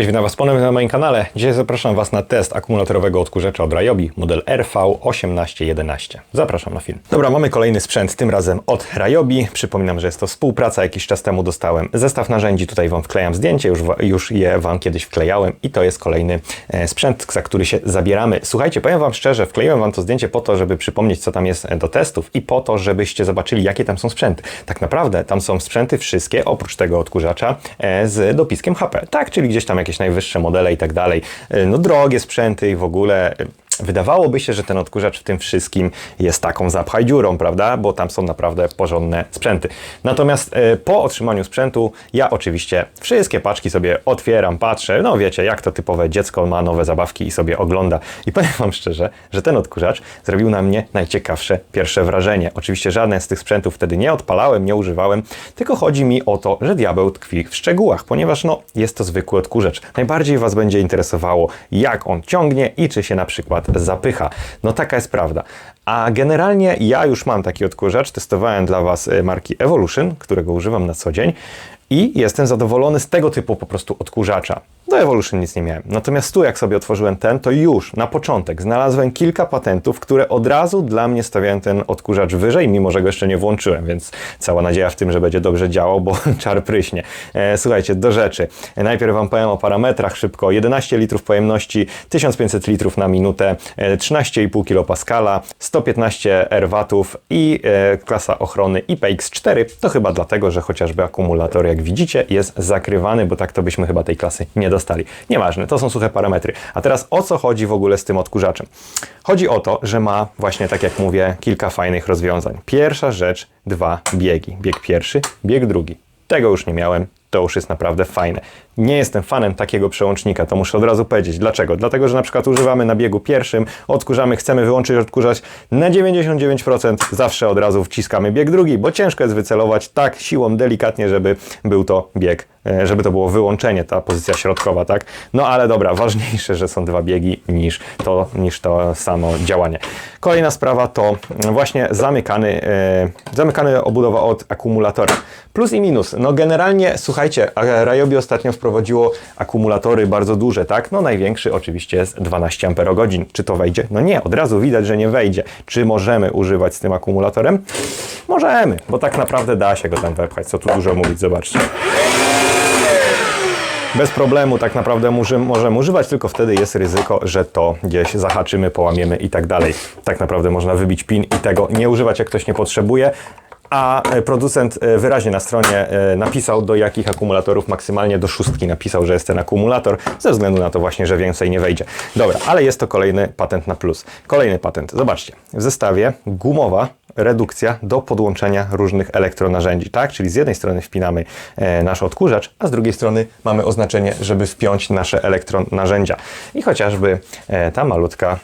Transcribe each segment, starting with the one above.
Cześć, witam Was ponownie na moim kanale. Dzisiaj zapraszam Was na test akumulatorowego odkurzacza od Ryobi, model RV1811. Zapraszam na film. Dobra, mamy kolejny sprzęt, tym razem od Ryobi. Przypominam, że jest to współpraca. Jakiś czas temu dostałem zestaw narzędzi. Tutaj Wam wklejam zdjęcie, już, już je Wam kiedyś wklejałem i to jest kolejny e, sprzęt, za który się zabieramy. Słuchajcie, powiem Wam szczerze, wkleiłem Wam to zdjęcie po to, żeby przypomnieć, co tam jest e, do testów i po to, żebyście zobaczyli, jakie tam są sprzęty. Tak naprawdę tam są sprzęty wszystkie, oprócz tego odkurzacza, e, z dopiskiem HP. Tak, czyli gdzieś tam jakieś najwyższe modele i tak dalej. E, No drogie sprzęty i w ogóle... Wydawałoby się, że ten odkurzacz w tym wszystkim jest taką zapchaj dziurą, prawda? Bo tam są naprawdę porządne sprzęty. Natomiast e, po otrzymaniu sprzętu ja oczywiście wszystkie paczki sobie otwieram, patrzę. No wiecie, jak to typowe dziecko ma nowe zabawki i sobie ogląda. I powiem Wam szczerze, że ten odkurzacz zrobił na mnie najciekawsze pierwsze wrażenie. Oczywiście żadne z tych sprzętów wtedy nie odpalałem, nie używałem, tylko chodzi mi o to, że diabeł tkwi w szczegółach, ponieważ no, jest to zwykły odkurzacz. Najbardziej Was będzie interesowało, jak on ciągnie i czy się na przykład zapycha. No taka jest prawda. A generalnie ja już mam taki odkurzacz, testowałem dla Was e, marki Evolution, którego używam na co dzień i jestem zadowolony z tego typu po prostu odkurzacza. Do Evolution nic nie miałem. Natomiast tu, jak sobie otworzyłem ten, to już na początek znalazłem kilka patentów, które od razu dla mnie stawiają ten odkurzacz wyżej, mimo że go jeszcze nie włączyłem, więc cała nadzieja w tym, że będzie dobrze działał, bo czar pryśnie. E, słuchajcie, do rzeczy. E, najpierw Wam powiem o parametrach szybko. 11 litrów pojemności, 1500 litrów na minutę, e, 13,5 kPa, 115 R-watów i e, klasa ochrony IPX4. To chyba dlatego, że chociażby akumulator, jak widzicie, jest zakrywany, bo tak to byśmy chyba tej klasy nie dostali. Nieważne, to są suche parametry. A teraz o co chodzi w ogóle z tym odkurzaczem? Chodzi o to, że ma właśnie, tak jak mówię, kilka fajnych rozwiązań. Pierwsza rzecz, dwa biegi. Bieg pierwszy, bieg drugi. Tego już nie miałem, to już jest naprawdę fajne. Nie jestem fanem takiego przełącznika, to muszę od razu powiedzieć. Dlaczego? Dlatego, że na przykład używamy na biegu pierwszym, odkurzamy, chcemy wyłączyć odkurzać na 99%, zawsze od razu wciskamy bieg drugi, bo ciężko jest wycelować tak siłą delikatnie, żeby był to bieg, żeby to było wyłączenie, ta pozycja środkowa, tak? No ale dobra, ważniejsze, że są dwa biegi niż to, niż to samo działanie. Kolejna sprawa to właśnie zamykany, e, zamykany obudowa od akumulatora. Plus i minus. No generalnie, słuchajcie, a Ryobi ostatnio wprowadziło akumulatory bardzo duże, tak? No największy oczywiście jest 12 Ah. Czy to wejdzie? No nie, od razu widać, że nie wejdzie. Czy możemy używać z tym akumulatorem? Możemy, bo tak naprawdę da się go tam wepchać. Co tu dużo mówić, zobaczcie. Bez problemu tak naprawdę możemy, używać, tylko wtedy jest ryzyko, że to gdzieś zahaczymy, połamiemy i tak dalej. Tak naprawdę można wybić pin i tego nie używać, jak ktoś nie potrzebuje. A e, producent e, wyraźnie na stronie e, napisał, do jakich akumulatorów maksymalnie do szóstki napisał, że jest ten akumulator, ze względu na to właśnie, że więcej nie wejdzie. Dobra, ale jest to kolejny patent na plus. Kolejny patent. Zobaczcie, w zestawie gumowa redukcja do podłączenia różnych elektronarzędzi, tak? Czyli z jednej strony wpinamy nasz odkurzacz, a z drugiej strony mamy oznaczenie, żeby wpiąć nasze elektronarzędzia. I chociażby ta malutka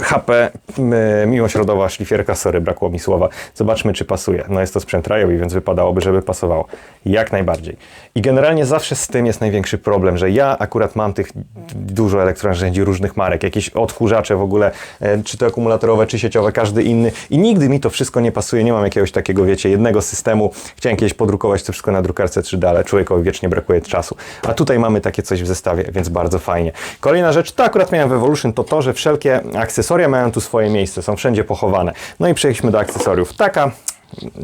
HP m, miłośrodowa szlifierka, sorry, brakło mi słowa. Zobaczmy, czy pasuje. No jest to sprzęt rajowy, więc wypadałoby, żeby pasowało. Jak najbardziej. I generalnie zawsze z tym jest największy problem, że ja akurat mam tych dużo elektronarzędzi różnych marek, jakieś odkurzacze w ogóle, e, czy to akumulatorowe, czy sieciowe, każdy inny i nigdy mi to wszystko nie pasuje, nie mam jakiegoś takiego, wiecie, jednego systemu. Chciałem kiedyś podrukować to wszystko na drukarce 3D, ale człowiekowi wiecznie brakuje czasu. A tutaj mamy takie coś w zestawie, więc bardzo fajnie. Kolejna rzecz, to akurat miałem w Evolution, to to, że wszelkie akcesoria mają tu swoje miejsce, są wszędzie pochowane. No i przejdźmy do akcesoriów. Taka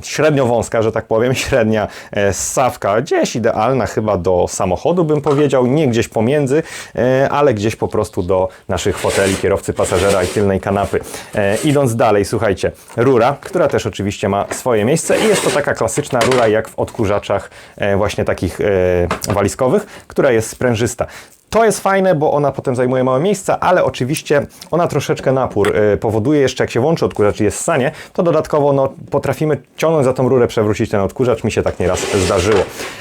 średnio wąska, że tak powiem, średnia e, ssawka, gdzieś idealna chyba do samochodu bym powiedział, nie gdzieś pomiędzy, e, ale gdzieś po prostu do naszych foteli, kierowcy, pasażera i tylnej kanapy. E, idąc dalej, słuchajcie, rura, która też oczywiście ma swoje miejsce i jest to taka klasyczna rura jak w odkurzaczach właśnie takich walizkowych, która jest sprężysta. To jest fajne, bo ona potem zajmuje małe miejsca, ale oczywiście ona troszeczkę napór y, powoduje jeszcze, jak się włączy odkurzacz i jest sanie, to dodatkowo no, potrafimy ciągnąć za tą rurę, przewrócić ten odkurzacz. Mi się tak nieraz zdarzyło.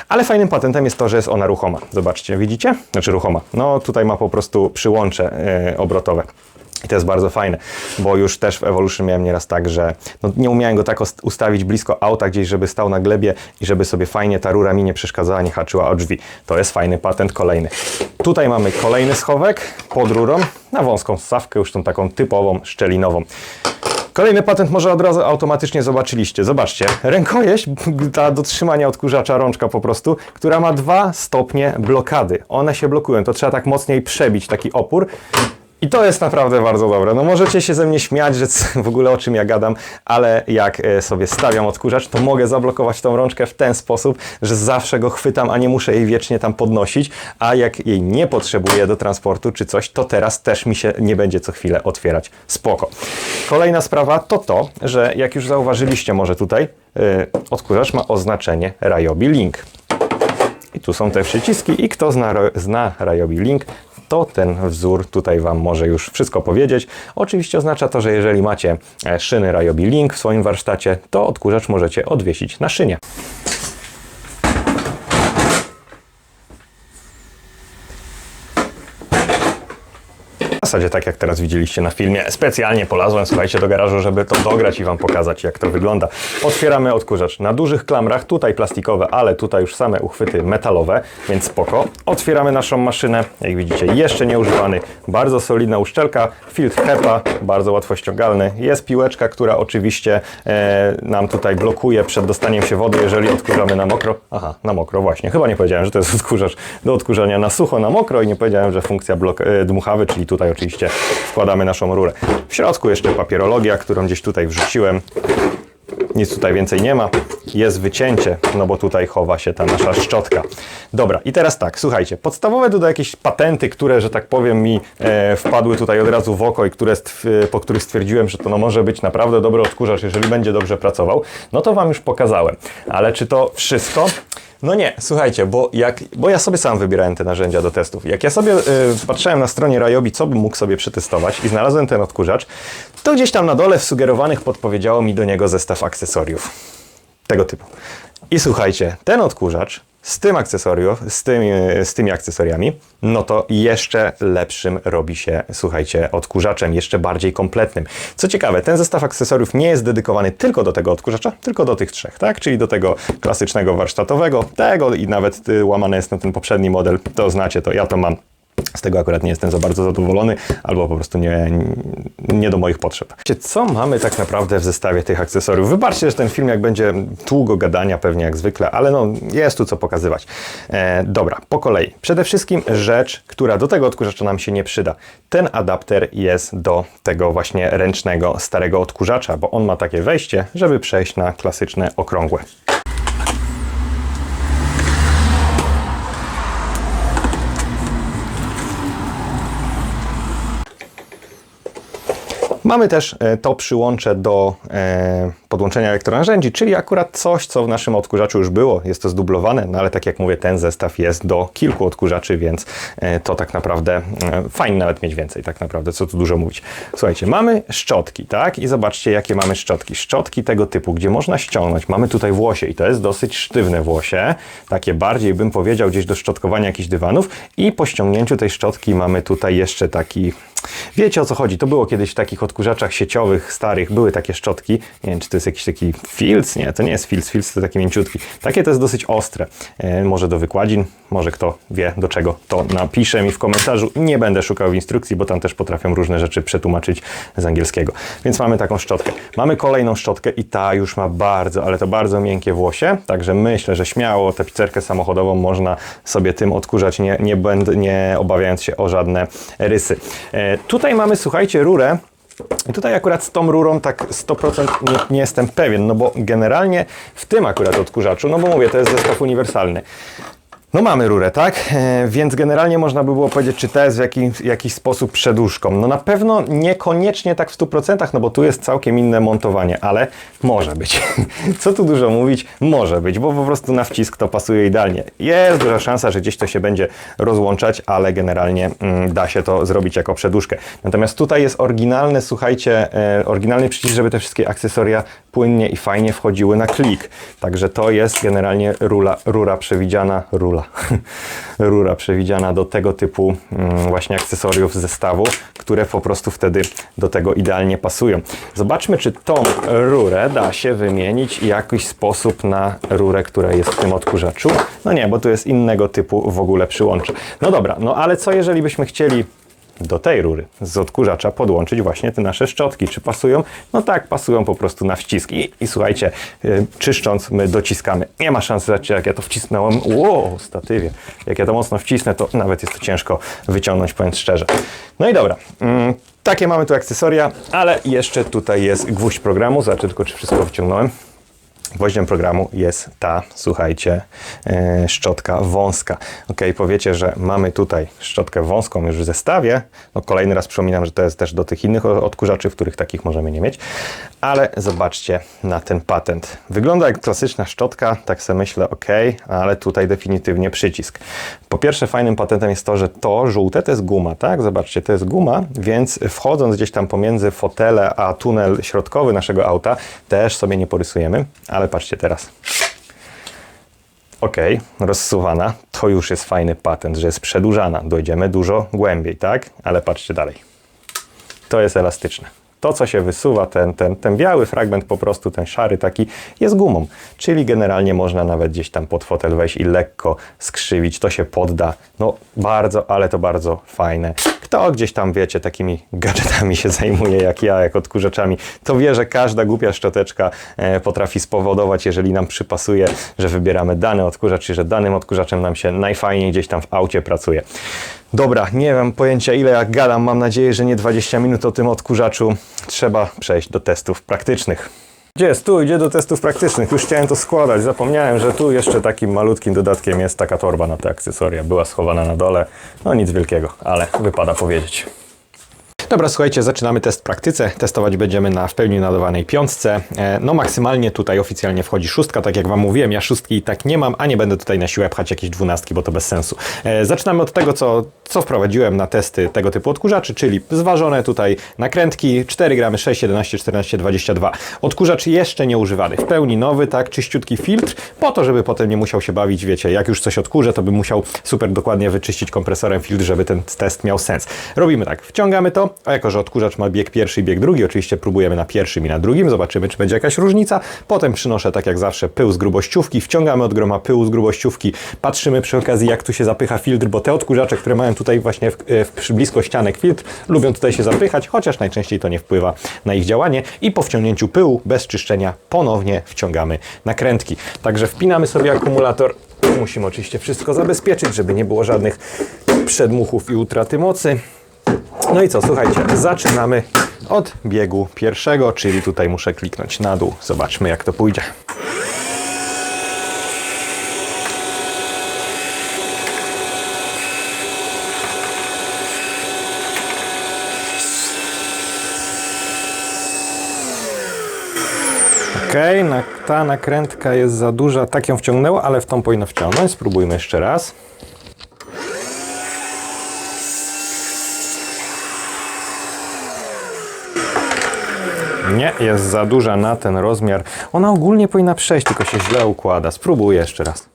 Ale fajnym patentem jest to, że jest ona ruchoma. Zobaczcie, widzicie? Znaczy ruchoma. No tutaj ma po prostu przyłącze y, obrotowe. I to jest bardzo fajne, bo już też w Evolution miałem nieraz tak, że no, nie umiałem go tak ustawić blisko auta gdzieś, żeby stał na glebie i żeby sobie fajnie ta rura mi nie przeszkadzała, nie haczyła o drzwi. To jest fajny patent kolejny. Tutaj mamy kolejny schowek pod rurą na wąską ssawkę, już tą taką typową szczelinową. Kolejny patent może od razu automatycznie zobaczyliście. Zobaczcie, rękojeść, ta do trzymania odkurzacza rączka po prostu, która ma dwa stopnie blokady. One się blokują, to trzeba tak mocniej przebić taki opór. I to jest naprawdę bardzo dobre. No możecie się ze mnie śmiać, że w ogóle o czym ja gadam, ale jak e, sobie stawiam odkurzacz, to mogę zablokować tą rączkę w ten sposób, że zawsze go chwytam, a nie muszę jej wiecznie tam podnosić, a jak jej nie potrzebuję do transportu czy coś, to teraz też mi się nie będzie co chwilę otwierać. Spoko. Kolejna sprawa to to, że jak już zauważyliście może tutaj, e, odkurzacz ma oznaczenie Ryobi Link. I tu są te przyciski i kto zna, zna Ryobi Link, to ten wzór tutaj Wam może już wszystko powiedzieć. Oczywiście oznacza to, że jeżeli macie e, szyny Ryobi Link w swoim warsztacie, to odkurzacz możecie odwiesić na szynie. Zasadzie tak jak teraz widzieliście na filmie, specjalnie polazłem, słuchajcie, do garażu, żeby to dograć i Wam pokazać, jak to wygląda. Otwieramy odkurzacz na dużych klamrach, tutaj plastikowe, ale tutaj już same uchwyty metalowe, więc spoko. Otwieramy naszą maszynę, jak widzicie, jeszcze nieużywany, bardzo solidna uszczelka, filtr HEPA, bardzo łatwo ściągalny. Jest piłeczka, która oczywiście e, nam tutaj blokuje przed dostaniem się wody, jeżeli odkurzamy na mokro. Aha, na mokro, właśnie. Chyba nie powiedziałem, że to jest odkurzacz do odkurzania na sucho, na mokro i nie powiedziałem, że funkcja blok, e, dmuchawy, czyli tutaj oczywiście wkładamy naszą rurę. W środku jeszcze papierologia, którą gdzieś tutaj wrzuciłem. Nic tutaj więcej nie ma. Jest wycięcie, no bo tutaj chowa się ta nasza szczotka. Dobra, i teraz tak, słuchajcie, podstawowe tutaj jakieś patenty, które, że tak powiem, mi e, wpadły tutaj od razu w oko i które stw- po których stwierdziłem, że to no, może być naprawdę dobry odkurzacz, jeżeli będzie dobrze pracował, no to Wam już pokazałem. Ale czy to wszystko? No nie, słuchajcie, bo, jak, bo ja sobie sam wybierałem te narzędzia do testów. Jak ja sobie y, patrzyłem na stronie Ryobi, co bym mógł sobie przetestować i znalazłem ten odkurzacz, to gdzieś tam na dole w sugerowanych podpowiedziało mi do niego zestaw akcesoriów tego typu. I słuchajcie, ten odkurzacz z tym akcesorium, z tymi, z tymi akcesoriami, no to jeszcze lepszym robi się, słuchajcie, odkurzaczem, jeszcze bardziej kompletnym. Co ciekawe, ten zestaw akcesoriów nie jest dedykowany tylko do tego odkurzacza, tylko do tych trzech, tak? Czyli do tego klasycznego warsztatowego, tego i nawet y, łamane jest na ten poprzedni model, to znacie to, ja to mam. Z tego akurat nie jestem za bardzo zadowolony, albo po prostu nie, nie do moich potrzeb. Co mamy tak naprawdę w zestawie tych akcesoriów? Wybaczcie, że ten film jak będzie długo gadania pewnie jak zwykle, ale no jest tu co pokazywać. E, dobra, po kolei. Przede wszystkim rzecz, która do tego odkurzacza nam się nie przyda. Ten adapter jest do tego właśnie ręcznego starego odkurzacza, bo on ma takie wejście, żeby przejść na klasyczne okrągłe. Mamy też e, to przyłącze do e, podłączenia elektronarzędzi, czyli akurat coś, co w naszym odkurzaczu już było. Jest to zdublowane, no ale tak jak mówię, ten zestaw jest do kilku odkurzaczy, więc e, to tak naprawdę fajnie nawet mieć więcej, tak naprawdę, co tu dużo mówić. Słuchajcie, mamy szczotki, tak? I zobaczcie, jakie mamy szczotki. Szczotki tego typu, gdzie można ściągnąć. Mamy tutaj włosie i to jest dosyć sztywne włosie, takie bardziej bym powiedział gdzieś do szczotkowania jakichś dywanów i po ściągnięciu tej szczotki mamy tutaj jeszcze taki Wiecie o co chodzi? To było kiedyś w takich odkurzaczach sieciowych, starych, były takie szczotki. Nie wiem, czy to jest jakiś taki filc? Nie, to nie jest filc. Filc to taki mięciutki. Takie to jest dosyć ostre. E, może do wykładzin, może kto wie do czego, to napisze mi w komentarzu. Nie będę szukał instrukcji, bo tam też potrafią różne rzeczy przetłumaczyć z angielskiego. Więc mamy taką szczotkę. Mamy kolejną szczotkę i ta już ma bardzo, ale to bardzo miękkie włosie. Także myślę, że śmiało tę pizzerkę samochodową można sobie tym odkurzać, nie, nie, będę, nie obawiając się o żadne rysy. E, tutaj mamy, słuchajcie, rurę. I tutaj akurat z tą rurą tak 100% nie, nie jestem pewien, no bo generalnie w tym akurat odkurzaczu, no bo mówię, to jest zestaw uniwersalny. No mamy rurę, tak? E, więc generalnie można by było powiedzieć, czy to jest w jakiś, jakiś sposób przedłużką. No na pewno niekoniecznie tak w 100%, no bo tu jest całkiem inne montowanie, ale może być. Co tu dużo mówić? Może być, bo po prostu na wcisk to pasuje idealnie. Jest duża szansa, że gdzieś to się będzie rozłączać, ale generalnie mm, da się to zrobić jako przedłużkę. Natomiast tutaj jest oryginalny, słuchajcie, e, oryginalny przycisk, żeby te wszystkie akcesoria płynnie i fajnie wchodziły na klik. Także to jest generalnie rura, rura przewidziana, rula, rura przewidziana do tego typu mm, właśnie akcesoriów z zestawu, które po prostu wtedy do tego idealnie pasują. Zobaczmy, czy tą rurę da się wymienić w jakiś sposób na rurę, która jest w tym odkurzaczu. No nie, bo tu jest innego typu w ogóle przyłącze. No dobra, no ale co jeżeli byśmy chcieli do tej rury z odkurzacza podłączyć właśnie te nasze szczotki. Czy pasują? No tak, pasują po prostu na wcisk. I, i słuchajcie, yy, czyszcząc my dociskamy. Nie ma szans, zobaczcie jak ja to wcisnąłem. Wow, statywie. Jak ja to mocno wcisnę, to nawet jest to ciężko wyciągnąć, powiem szczerze. No i dobra. Mm, takie mamy tu akcesoria, ale jeszcze tutaj jest gwóźdź programu. Zobaczę tylko, czy wszystko wyciągnąłem. Gwoździem programu jest ta, słuchajcie, e, szczotka wąska. Ok, powiecie, że mamy tutaj szczotkę wąską już w zestawie. No kolejny raz przypominam, że to jest też do tych innych odkurzaczy, w których takich możemy nie mieć. Ale zobaczcie na ten patent. Wygląda jak klasyczna szczotka, tak sobie myślę, ok, ale tutaj definitywnie przycisk. Po pierwsze fajnym patentem jest to, że to żółte to jest guma, tak? Zobaczcie, to jest guma, więc wchodząc gdzieś tam pomiędzy fotele a tunel środkowy naszego auta, też sobie nie porysujemy, ale patrzcie teraz. Ok, rozsuwana, to już jest fajny patent, że jest przedłużana. Dojdziemy dużo głębiej, tak? Ale patrzcie dalej. To jest elastyczne. To, co się wysuwa, ten, ten, ten biały fragment, po prostu ten szary taki, jest gumą. Czyli generalnie można nawet gdzieś tam pod fotel wejść i lekko skrzywić. To się podda. No bardzo, ale to bardzo fajne. Kto gdzieś tam, wiecie, takimi gadżetami się zajmuje, jak ja, jak odkurzaczami, to wie, że każda głupia szczoteczka e, potrafi spowodować, jeżeli nam przypasuje, że wybieramy dany odkurzacz i że danym odkurzaczem nam się najfajniej gdzieś tam w aucie pracuje. Dobra, nie mam pojęcia ile jak gadam, mam nadzieję, że nie 20 minut o tym odkurzaczu. Trzeba przejść do testów praktycznych. Gdzie jest? Tu idzie do testów praktycznych. Już chciałem to składać. Zapomniałem, że tu jeszcze takim malutkim dodatkiem jest taka torba na te akcesoria. Była schowana na dole. No nic wielkiego, ale wypada powiedzieć. Dobra, słuchajcie, zaczynamy test w praktyce. Testować będziemy na w pełni nadawanej piątce. E, No maksymalnie tutaj oficjalnie wchodzi szóstka, tak jak Wam mówiłem. Ja szóstki i tak nie mam, a nie będę tutaj na siłę pchać jakieś dwunastki, bo to bez sensu. E, Zaczynamy od tego, co, co wprowadziłem na testy tego typu odkurzaczy, czyli zważone tutaj nakrętki 4 gramy 6, 11, 14, 22. Odkurzacz jeszcze nie używany, w pełni nowy, tak, czyściutki filtr, po to, żeby potem nie musiał się bawić, wiecie, jak już coś odkurzę, to bym musiał super dokładnie wyczyścić kompresorem filtr, żeby ten test miał sens. Robimy tak, wciągamy to, a jako, że odkurzacz ma bieg pierwszy i bieg drugi, oczywiście próbujemy na pierwszym i na drugim, zobaczymy, czy będzie jakaś różnica. Potem przynoszę, tak jak zawsze, pył z grubościówki, wciągamy od groma pyłu z grubościówki, patrzymy przy okazji, jak tu się zapycha filtr, bo te odkurzacze, które mają tutaj właśnie w, w, przy blisko ścianek filtr, lubią tutaj się zapychać, chociaż najczęściej to nie wpływa na ich działanie i po wciągnięciu pyłu, bez czyszczenia, ponownie wciągamy nakrętki. Także wpinamy sobie akumulator, musimy oczywiście wszystko zabezpieczyć, żeby nie było żadnych przedmuchów i utraty mocy. No i co, słuchajcie, zaczynamy od biegu pierwszego, czyli tutaj muszę kliknąć na dół. Zobaczmy, jak to pójdzie. Na, ta nakrętka jest za duża, tak ją wciągnęło, ale w tą powinno wciągnąć. Spróbujmy jeszcze raz. Nie, jest za duża na ten rozmiar. Ona ogólnie powinna przejść, tylko się źle układa. Spróbuję jeszcze raz.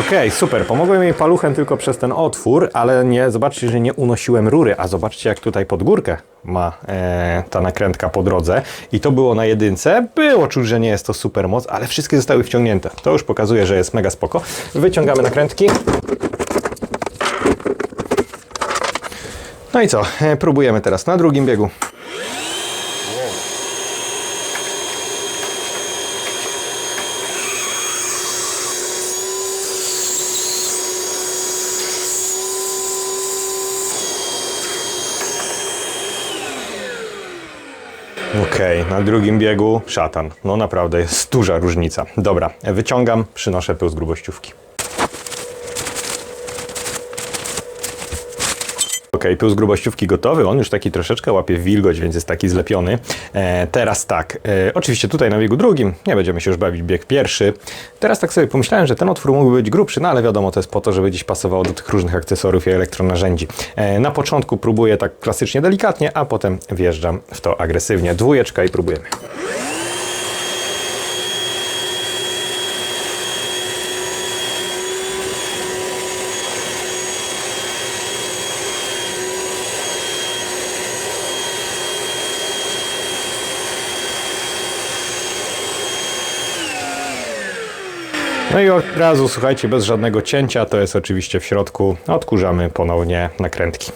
Okej, super. Pomogłem jej paluchem tylko przez ten otwór, ale nie, zobaczcie, że nie unosiłem rury, a zobaczcie jak tutaj pod górkę ma e, ta nakrętka po drodze i to było na jedynce. Było czuć, że nie jest to super moc, ale wszystkie zostały wciągnięte. To już pokazuje, że jest mega spoko. Wyciągamy nakrętki. No i co? E, Próbujemy teraz na drugim biegu. Okej, na drugim biegu szatan. No naprawdę jest duża różnica. Dobra, wyciągam, przynoszę pył z grubościówki. Ok, pył z grubościówki gotowy, on już taki troszeczkę łapie wilgoć, więc jest taki zlepiony. E, teraz tak, e, oczywiście tutaj na biegu drugim, nie będziemy się już bawić bieg pierwszy. Teraz tak sobie pomyślałem, że ten otwór mógłby być grubszy, no ale wiadomo, to jest po to, żeby gdzieś pasowało do tych różnych akcesoriów i elektronarzędzi. E, na początku próbuję tak klasycznie delikatnie, a potem wjeżdżam w to agresywnie. Dwójeczka i próbujemy. No i od razu, słuchajcie, bez żadnego cięcia, to jest oczywiście w środku, odkurzamy ponownie nakrętki.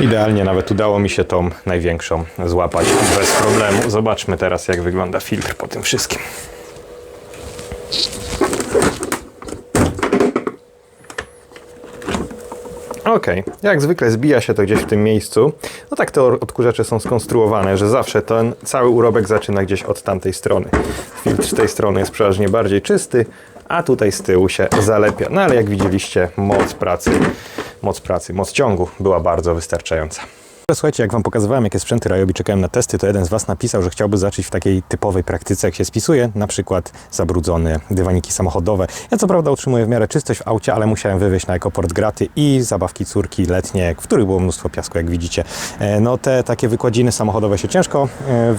Idealnie nawet udało mi się tą największą złapać bez problemu. Zobaczmy teraz, jak wygląda filtr po tym wszystkim. Okej, jak zwykle zbija się to gdzieś w tym miejscu. No tak te odkurzacze są skonstruowane, że zawsze ten cały urobek zaczyna gdzieś od tamtej strony. Filtr tej strony jest przeważnie bardziej czysty, a tutaj z tyłu się zalepia. No ale jak widzieliście, moc pracy, moc pracy, moc ciągu była bardzo wystarczająca. Słuchajcie, jak Wam pokazywałem, jakie sprzęty Ryobi czekałem na testy, to jeden z Was napisał, że chciałby zacząć w takiej typowej praktyce, jak się spisuje, na przykład zabrudzone dywaniki samochodowe. Ja co prawda utrzymuję w miarę czystość w aucie, ale musiałem wywieźć na ekoport graty i zabawki córki letnie, w których było mnóstwo piasku, jak widzicie. E, No te takie wykładziny samochodowe się ciężko, e,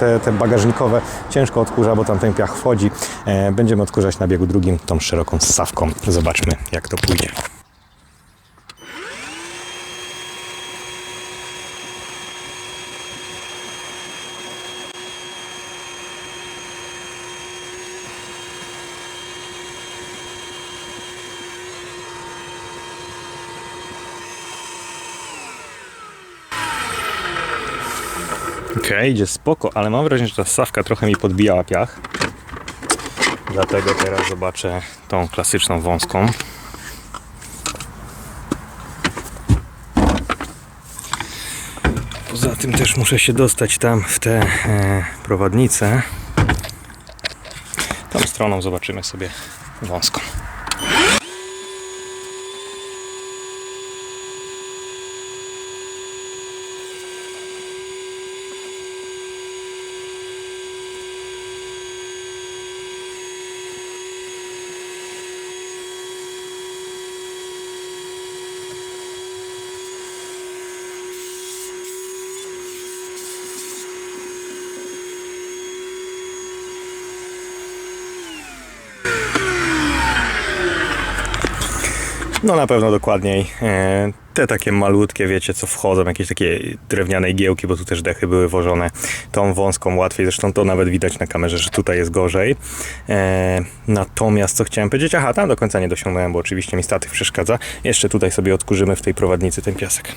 te, te bagażnikowe ciężko odkurza, bo tam ten piach wchodzi. E, Będziemy odkurzać na biegu drugim tą szeroką ssawką. Zobaczmy, jak to pójdzie. Okej, idzie spoko, ale mam wrażenie, że ta sawka trochę mi podbijała piach. Dlatego teraz zobaczę tą klasyczną wąską. Poza tym też muszę się dostać tam w te e, prowadnice. Tą stroną zobaczymy sobie wąską. No na pewno dokładniej. E, Te takie malutkie, wiecie, co wchodzą, jakieś takie drewniane igiełki, bo tu też dechy były wożone. Tą wąską łatwiej, zresztą to nawet widać na kamerze, że tutaj jest gorzej. E, Natomiast co chciałem powiedzieć? Aha, tam do końca nie dosiągnąłem, bo oczywiście mi statyw przeszkadza. Jeszcze tutaj sobie odkurzymy w tej prowadnicy ten piasek.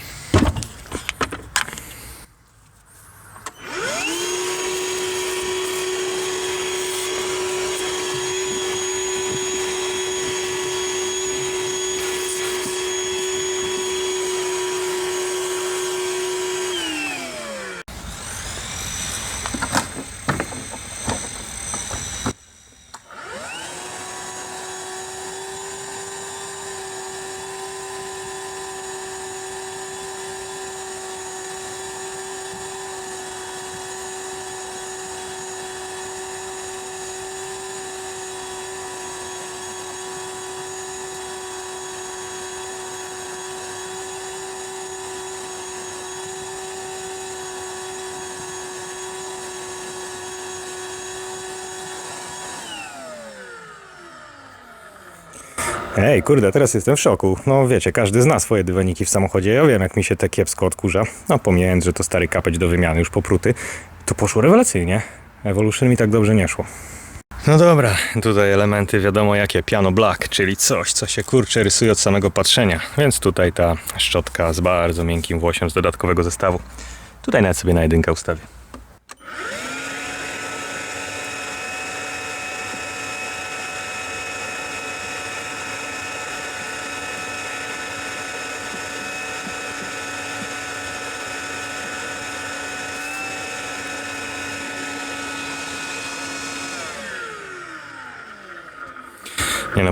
Ej, kurde, teraz jestem w szoku. No wiecie, każdy zna swoje dywaniki w samochodzie. Ja wiem, jak mi się te kiepsko odkurza. No pomijając, że to stary kapeć do wymiany już popruty, to poszło rewelacyjnie. Evolution mi tak dobrze nie szło. No dobra, tutaj elementy wiadomo jakie, piano black, czyli coś, co się kurczę rysuje od samego patrzenia. Więc tutaj ta szczotka z bardzo miękkim włosiem z dodatkowego zestawu. Tutaj nawet sobie na jedynkę ustawię.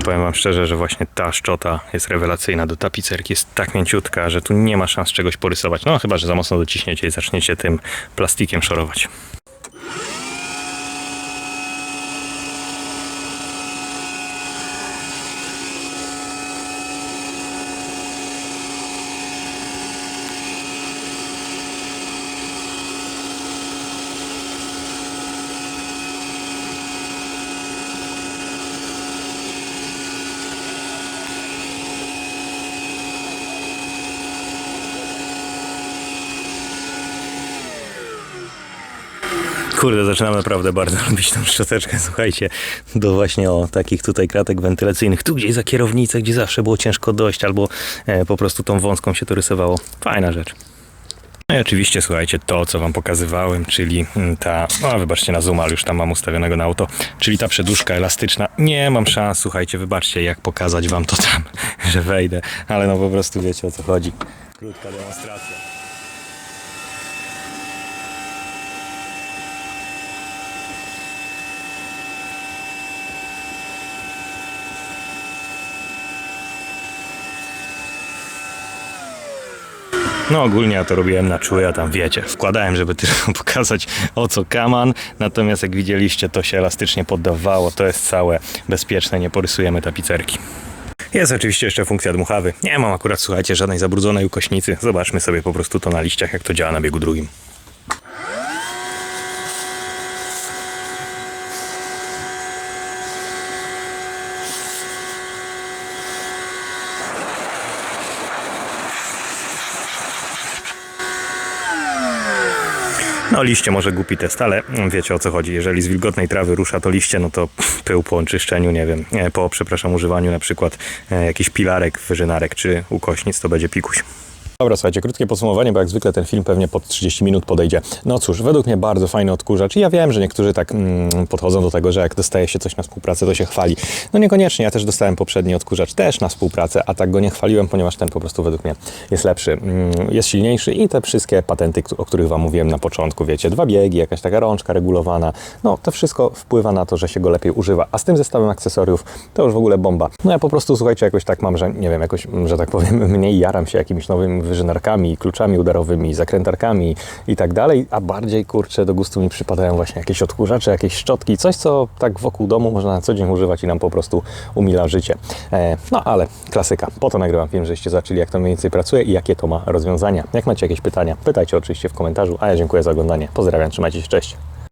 Powiem wam szczerze, że właśnie ta szczota jest rewelacyjna do tapicerki, jest tak mięciutka, że tu nie ma szans czegoś porysować. No chyba, że za mocno dociśniecie i zaczniecie tym plastikiem szorować. Kurde, zaczynam naprawdę bardzo lubić tą szczoteczkę, słuchajcie, do właśnie o takich tutaj kratek wentylacyjnych, tu gdzieś za kierownicę, gdzie zawsze było ciężko dojść, albo e, po prostu tą wąską się to rysowało. Fajna rzecz. No i oczywiście, słuchajcie, to co wam pokazywałem, czyli mm, ta, no wybaczcie na zoom, ale już tam mam ustawionego na auto, czyli ta przeduszka elastyczna. Nie mam szans, słuchajcie, wybaczcie jak pokazać wam to tam, że wejdę, ale no po prostu wiecie o co chodzi. Krótka demonstracja. No ogólnie ja to robiłem na czuły, a tam wiecie, wkładałem, żeby tylko pokazać o co kaman, natomiast jak widzieliście to się elastycznie poddawało, to jest całe bezpieczne, nie porysujemy tapicerki. Jest oczywiście jeszcze funkcja dmuchawy. Nie mam akurat, słuchajcie, żadnej zabrudzonej ukośnicy. Zobaczmy sobie po prostu to na liściach, jak to działa na biegu drugim. No liście może głupi test, ale wiecie o co chodzi. Jeżeli z wilgotnej trawy rusza to liście, no to pył po oczyszczeniu, nie wiem, e, po, przepraszam, używaniu na przykład e, jakichś pilarek, wyżynarek czy ukośnic, to będzie pikuś. Dobra, słuchajcie, krótkie podsumowanie, bo jak zwykle ten film pewnie pod 30 minut podejdzie. No cóż, według mnie bardzo fajny odkurzacz i ja wiem, że niektórzy tak mm, podchodzą do tego, że jak dostaje się coś na współpracę, to się chwali. No niekoniecznie, ja też dostałem poprzedni odkurzacz też na współpracę, a tak go nie chwaliłem, ponieważ ten po prostu według mnie jest lepszy, mm, jest silniejszy i te wszystkie patenty, o których Wam mówiłem na początku, wiecie, dwa biegi, jakaś taka rączka regulowana, no to wszystko wpływa na to, że się go lepiej używa, a z tym zestawem akcesoriów to już w ogóle bomba. No ja po prostu, słuchajcie, jakoś tak mam, że nie wiem, jakoś, że tak powiem, mniej jaram się jakimiś nowymi wyżynarkami, kluczami udarowymi, zakrętarkami i tak dalej, a bardziej, kurczę, do gustu mi przypadają właśnie jakieś odkurzacze, jakieś szczotki, coś, co tak wokół domu można na co dzień używać i nam po prostu umila życie. E, no ale klasyka, po to nagrywam film, żeście zobaczyli, jak to mniej więcej pracuje i jakie to ma rozwiązania. Jak macie jakieś pytania, pytajcie oczywiście w komentarzu, a ja dziękuję za oglądanie. Pozdrawiam, trzymajcie się, cześć.